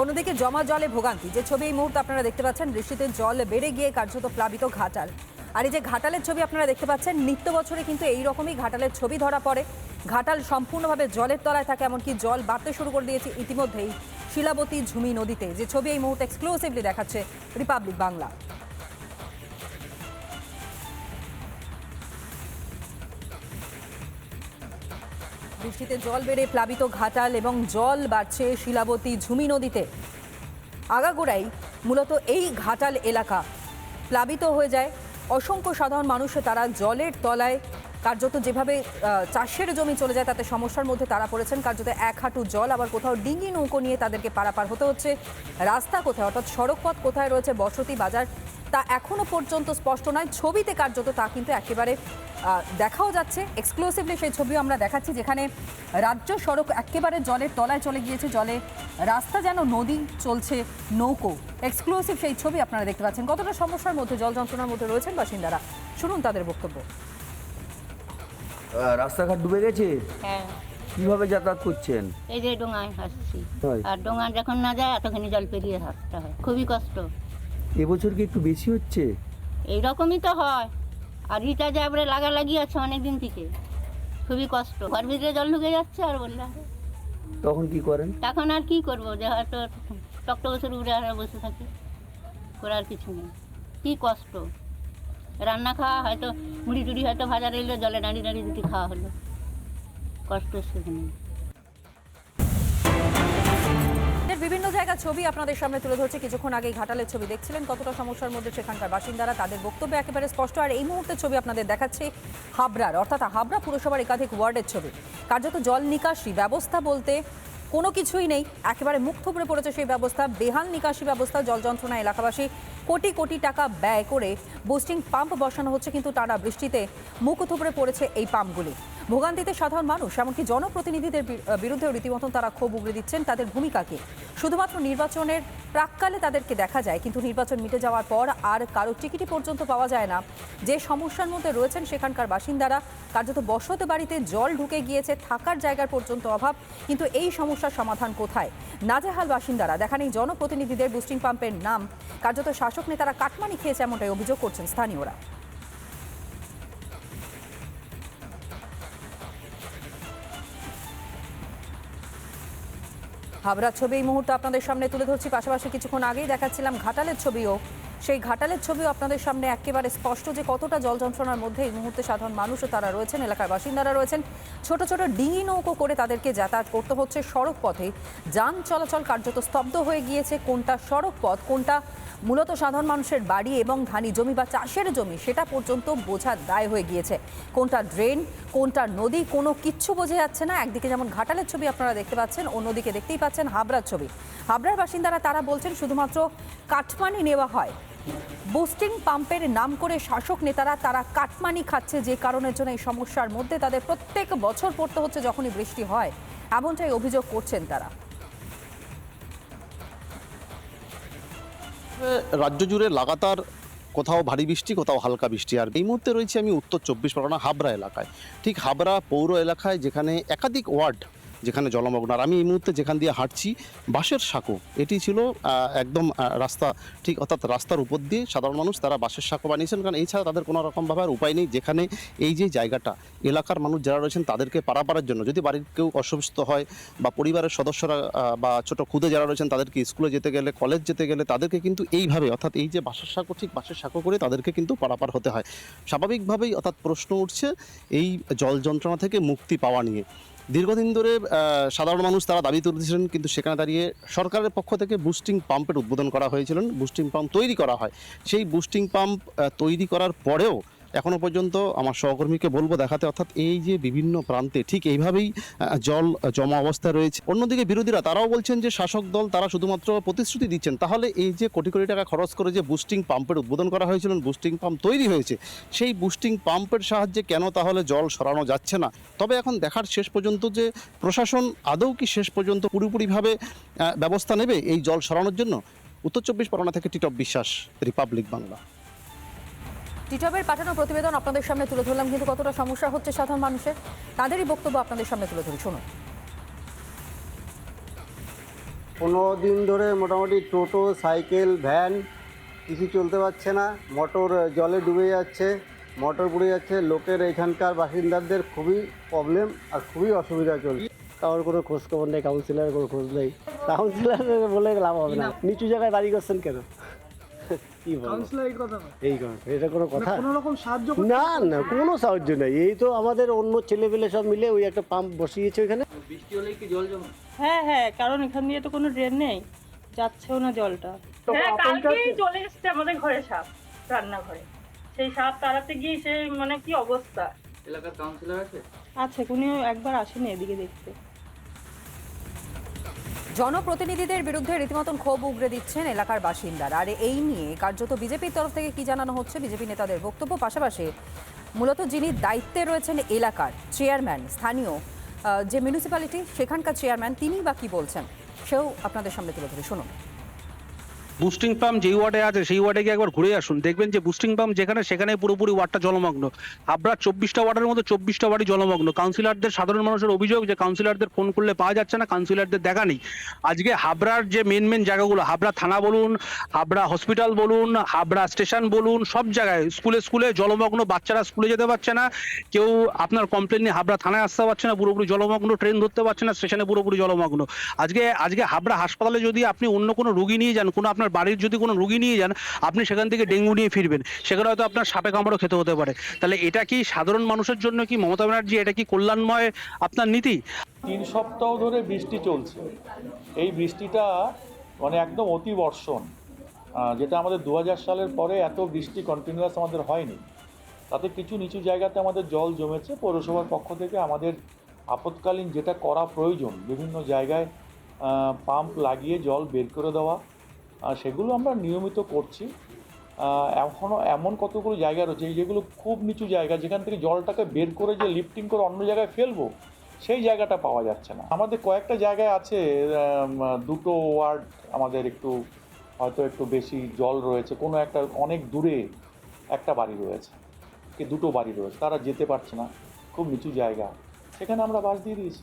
অন্যদিকে জমা জলে ভোগান্তি। যে ছবি এই মুহূর্তে আপনারা দেখতে পাচ্ছেন, বৃষ্টিতে জল বেড়ে গিয়ে কার্যত প্লাবিত ঘাটাল। আর এই যে ঘাটালের ছবি আপনারা দেখতে পাচ্ছেন, নিত্য বছরে কিন্তু এই রকমই ঘাটালের ছবি ধরা পড়ে। ঘাটাল সম্পূর্ণভাবে জলের তলায় থাকে, এমনকি জল বাড়তে শুরু করে দিয়েছে ইতিমধ্যেই শিলাবতী ঝুমি নদীতে। যে ছবি এই মুহূর্তে এক্সক্লুসিভলি দেখাচ্ছে রিপাবলিক বাংলা বৃষ্টিতে জল বেড়ে প্লাবিত ঘাটাল এবং জল বাড়ছে শিলাবতী ঝুমি নদীতে। আগাগোড়াই মূলত এই ঘাটাল এলাকা প্লাবিত হয়ে যায়। অসংখ্য সাধারণ মানুষ তারা জলের তলায় কার্যত যেভাবে চাষের জমি চলে যায় তাতে সমস্যার মধ্যে তারা পড়েছেন। কার্যত এক হাঁটু জল, আবার কোথাও ডিঙ্গি নৌকো নিয়ে তাদেরকে পারাপার হতে হচ্ছে। রাস্তা কোথায়? অর্থাৎ সড়কপথ কোথায় রয়েছে? বসতি বাজার তা এখনও পর্যন্ত স্পষ্ট নয়। ছবিতে কার্যত তা কিন্তু একেবারে দেখাও যাচ্ছে। এক্সক্লুসিভলি সেই ছবিও আমরা দেখাচ্ছি যেখানে রাজ্য সড়ক একেবারে জলের তলায় চলে গিয়েছে। জলে রাস্তা যেন নদী চলছে নৌকো। এক্সক্লুসিভ সেই ছবি আপনারা দেখতে পাচ্ছেন। কতটা সমস্যার মধ্যে জল যন্ত্রণার মধ্যে রয়েছেন বাসিন্দারা? শুনুন তাদের বক্তব্য। রাস্তাঘাট ডুবে গেছে? হ্যাঁ। কীভাবে যাতায়াত করছেন? এই যে ডোঙায় হাসছি আর ডোঙা যখন না যায় এতখানি জল পেরিয়ে হাসতে হয়। খুবই কষ্ট। এবছর কি একটু বেশি হচ্ছে? এইরকমই তো হয়। আর ইটা যে এবারে লাগালাগি আছে অনেক দিন থেকে। খুবই কষ্ট। ঘর ভিতরে জল ঢুকে যাচ্ছে আর বললে। হবে। তখন কি করেন? তখন আর কি করব? যে হয়তো টকটকেশ্বর উড়ে আর বসে থাকি। করার কিছু নেই। কি কষ্ট। রান্না খাওয়া হয়তো মুড়ি টুড়ি হয়তো ভাজা রইল জলে দাঁড়িয়ে দাঁড়িয়ে দুটি খাওয়া হলো। কষ্ট সেখানে বিভিন্ন জায়গার ছবি আপনাদের সামনে তুলে ধরছে। কিছুক্ষণ আগে ঘাটালের ছবি দেখছিলেন। কতটা সমস্যার মধ্যে সেখানকার বাসিন্দারা, তাদের বক্তব্য একেবারে স্পষ্ট। আর এই মুহূর্তে ছবি আপনাদের দেখাচ্ছে হাবড়ার, অর্থাৎ হাবড়া পুরসভার একাধিক ওয়ার্ডের ছবি। কার্যত জল নিকাশি ব্যবস্থা বলতে কোনো কিছুই নেই। একেবারে মুখ থুবড়ে পড়েছে সেই ব্যবস্থা। বেহাল নিকাশি ব্যবস্থা, জল যন্ত্রণা এলাকাবাসী কোটি কোটি টাকা ব্যয় করে বুস্টিং পাম্প বসানো হচ্ছে। কিন্তু টানা বৃষ্টিতে মুখ থুবড়ে পড়েছে এই পাম্পগুলি। ভোগান্তিতে সাধারণ মানুষ, এমনকি জনপ্রতিনিধিদের বিরুদ্ধেও রীতিমতন তারা ক্ষোভ উগড়ে দিচ্ছেন। তাদের ভূমিকাকে শুধুমাত্র নির্বাচনের প্রাককালে তাদেরকে দেখা যায়, কিন্তু নির্বাচন মিটে যাওয়ার পর আর কারও টিকিটি পর্যন্ত পাওয়া যায় না। যে সমস্যার মধ্যে রয়েছেন সেখানকার বাসিন্দারা, কার্যত বসত বাড়িতে জল ঢুকে গিয়েছে, থাকার জায়গার পর্যন্ত অভাব, কিন্তু এই সমস্যার সমাধান কোথায়? নাজেহাল বাসিন্দারা, দেখা নেই জনপ্রতিনিধিদের বুস্টিং পাম্পের নাম। কার্যত শাসক নেতারা কাটমানি খেয়েছে, এমনটাই অভিযোগ করছেন স্থানীয়রা। হাবড়ার ছবি এই মুহূর্তে আপনাদের সামনে তুলে ধরছি। পাশাপাশি কিছুক্ষণ আগেই দেখাচ্ছিলাম ঘাটালের ছবিও। সেই ঘাটালের ছবিও আপনাদের সামনে একেবারে স্পষ্ট যে কতটা জল যন্ত্রণার মধ্যে এই মুহূর্তে সাধারণ মানুষও তারা রয়েছেন, এলাকার বাসিন্দারা রয়েছেন। ছোট ছোট ডিঙি নৌকো করে তাদেরকে যাতায়াত করতে হচ্ছে সড়ক পথে। যান চলাচল কার্যত স্তব্ধ হয়ে গিয়েছে। কোনটা সড়ক পথ, কোনটা মূলত সাধারণ মানুষের বাড়ি এবং ধানি জমি বা চাষের জমি, সেটা পর্যন্ত বোঝার দায় হয়ে গিয়েছে। কোনটা ড্রেন কোনটা নদী, কোনো কিচ্ছু বোঝা যাচ্ছে না। একদিকে যেমন ঘাটালের ছবি আপনারা দেখতে পাচ্ছেন, অন্যদিকে দেখতেই পাচ্ছেন হাবড়ার ছবি। হাবড়ার বাসিন্দারা তারা বলছেন, শুধুমাত্র কাটমানি নেওয়া হয়। বুস্টিং পাম্পের নাম করে শাসক নেতারা তারা কাটমানি খাচ্ছে যে কারণের জন্য এই সমস্যার মধ্যে। তাদের প্রত্যেক বছর পড়তে হচ্ছে যখনই বৃষ্টি হয়, এমনটাই অভিযোগ করছেন তারা। রাজ্য জুড়ে লাগাতার কোথাও ভারী বৃষ্টি, কোথাও হালকা বৃষ্টি। আর এই মুহূর্তে রয়েছে আমি উত্তর চব্বিশ পরগনা হাবরা এলাকায়। ঠিক হাবরা পৌর এলাকায় যেখানে একাধিক ওয়ার্ড যেখানে জলমগ্ন। আর আমি এই মুহূর্তে যেখান দিয়ে হাঁটছি, বাঁশের সাঁকো। এটি ছিল একদম রাস্তা, ঠিক অর্থাৎ রাস্তার উপর দিয়ে সাধারণ মানুষ তারা বাঁশের সাঁকো বানিয়েছেন। কারণ এছাড়া তাদের কোনো রকমভাবে আর উপায় নেই। যেখানে এই যে জায়গাটা, এলাকার মানুষ যারা রয়েছেন তাদেরকে পারাপারের জন্য, যদি বাড়ির কেউ অসুস্থ হয় বা পরিবারের সদস্যরা বা ছোট খুদে যারা রয়েছেন তাদেরকে স্কুলে যেতে গেলে, কলেজ যেতে গেলে তাদেরকে কিন্তু এইভাবে, অর্থাৎ এই যে বাঁশের সাঁকো, ঠিক বাঁশের সাঁকো করে তাদেরকে কিন্তু পারাপার হতে হয়। স্বাভাবিকভাবেই অর্থাৎ প্রশ্ন উঠছে, এই জল যন্ত্রণা থেকে মুক্তি পাওয়া নিয়ে। দীর্ঘদিন ধরে সাধারণ মানুষ তারা দাবি তুলেছিলেন কিন্তু সেখানে দাঁড়িয়ে সরকারের পক্ষ থেকে বুস্টিং পাম্পের উদ্বোধন করা হয়েছিল। বুস্টিং পাম্প তৈরি করা হয়। সেই বুস্টিং পাম্প তৈরি করার পরেও এখনও পর্যন্ত আমার সহকর্মীকে বলব দেখাতে, অর্থাৎ এই যে বিভিন্ন প্রান্তে ঠিক এইভাবেই জল জমা অবস্থা রয়েছে। অন্যদিকে বিরোধীরা তারাও বলছেন যে শাসক দল তারা শুধুমাত্র প্রতিশ্রুতি দিচ্ছেন। তাহলে এই যে কোটি কোটি টাকা খরচ করে যে বুস্টিং পাম্পের উদ্বোধন করা হয়েছিল বুস্টিং পাম্প তৈরি হয়েছে, সেই বুস্টিং পাম্পের সাহায্যে কেন তাহলে জল সরানো যাচ্ছে না? তবে এখন দেখার শেষ পর্যন্ত যে প্রশাসন আদৌ কি শেষ পর্যন্ত পুরোপুরিভাবে ব্যবস্থা নেবে এই জল সরানোর জন্য? উত্তর চব্বিশ পরগনা থেকে টিটপ বিশ্বাস, রিপাবলিক বাংলা। টিটবের পাঠানো প্রতিবেদন আপনাদের সামনে তুলে ধরলাম কিন্তু কতটা সমস্যা হচ্ছে সাধারণ মানুষের তাদেরই বক্তব্য আপনাদের সামনে তুলে ধরি। শুনুন। পনেরো দিন ধরে মোটামুটি টোটো সাইকেল ভ্যান কিছু চলতে পারছে না। মোটর জলে ডুবে যাচ্ছে মোটর পুড়ে যাচ্ছে। লোকের এখানকার বাসিন্দাদের খুবই প্রবলেম আর খুবই অসুবিধা চলছে। কারোর কোনো খোঁজখবর নেই কাউন্সিলরের কোনো খোঁজ নেই। কাউন্সিলর বলে লাভ হবে না। নিচু জায়গায় বাড়ি করছেন কেন? কি বলব? এই কথা এটা কোনো কথা? না না। কোনো সাহায্য নেই। এই তো আমাদের অন্য ছেলেপেলে সব মিলে ওই একটা পাম্প বসিয়েছে ওইখানে। হ্যাঁ হ্যাঁ কারণ এখান দিয়ে তো কোনো ড্রেন নেই। যাচ্ছেও না জলটা। হ্যাঁ কালকেই চলে এসছে আমাদের ঘরে সাপ রান্নাঘরে। সেই সাপ তাড়াতে গিয়ে সে মানে কি অবস্থা? এলাকার কাউন্সিলর আছে? আছে উনিও একবার আসেনি এদিকে দেখতে। জনপ্রতিনিধিদের বিরুদ্ধে রীতিমতন ক্ষোভ উগড়ে দিচ্ছেন এলাকার বাসিন্দারা। আর এই নিয়ে কার্যত বিজেপির তরফ থেকে কি জানানো হচ্ছে? বিজেপি নেতাদের বক্তব্য। পাশাপাশি মূলত যিনি দায়িত্বে রয়েছেন এলাকার চেয়ারম্যান, স্থানীয় যে মিউনিসিপ্যালিটি সেখানকার চেয়ারম্যান তিনি বা কি বলছেন? সেও আপনাদের সামনে তুলে ধরে। শুনুন। বুস্টিং পাম্প যেই ওয়ার্ডে আছে, সেই ওয়ার্ডে গিয়ে একবার ঘুরে আসুন। দেখবেন যে বুস্টিং পাম্প যেখানে সেখানে পুরোপুরি ওয়ার্ডটা জলমগ্ন। আপনার চব্বিশটা ওয়ার্ডের মধ্যে চব্বিশটা ওয়ার্ডই জলমগ্ন। কাউন্সিলরদের সাধারণ মানুষের অভিযোগ যে কাউন্সিলরদের ফোন করলে পাওয়া যাচ্ছে না কাউন্সিলরদের দেখা নেই। আজকে হাবড়ার যে মেন মেন জায়গাগুলো, হাবড়া থানা বলুন, হাবড়া হসপিটাল বলুন, হাবড়া স্টেশন বলুন, সব জায়গায় স্কুলে স্কুলে জলমগ্ন, বাচ্চারা স্কুলে যেতে পারছে না। কেউ আপনার কমপ্লেন নিয়ে হাবড়া থানায় আসতে পারছে না, পুরোপুরি জলমগ্ন ট্রেন ধরতে পারছে না স্টেশনে পুরোপুরি জলমগ্ন। আজকে আজকে হাবড়া হাসপাতালে যদি আপনি অন্য কোনো রুগী নিয়ে যান, কোনো আপনার বাড়ির যদি কোনো রুগী নিয়ে যান, আপনি সেখান থেকে ডেঙ্গু নিয়ে ফিরবেন। সেখানে হয়তো আপনার সাপে কামড়ও খেতে হতে পারে। তাহলে এটা কি সাধারণ মানুষের জন্য কি মমতা ব্যানার্জি এটা কি কল্যাণময় আপনার নীতি? তিন সপ্তাহ ধরে বৃষ্টি চলছে। এই বৃষ্টিটা মানে একদম অতি বর্ষণ। যেটা আমাদের দু হাজার সালের পরে এত বৃষ্টি কন্টিনিউয়াস আমাদের হয়নি। তাতে কিছু নিচু জায়গাতে আমাদের জল জমেছে। পৌরসভার পক্ষ থেকে আমাদের আপৎকালীন যেটা করা প্রয়োজন, বিভিন্ন জায়গায় পাম্প লাগিয়ে জল বের করে দেওয়া সেগুলো আমরা নিয়মিত করছি। এখনও এমন কতগুলো জায়গা রয়েছে যেগুলো খুব নিচু জায়গা, যেখান থেকে জলটাকে বের করে যে লিফটিং করে অন্য জায়গায় ফেলব, সেই জায়গাটা পাওয়া যাচ্ছে না। আমাদের কয়েকটা জায়গায় আছে দুটো ওয়ার্ড আমাদের একটু, হয়তো একটু বেশি জল রয়েছে। কোনো একটা অনেক দূরে একটা বাড়ি রয়েছে, কি দুটো বাড়ি রয়েছে, তারা যেতে পারছে না, খুব নিচু জায়গা। সেখানে আমরা বাস দিয়ে দিয়েছি।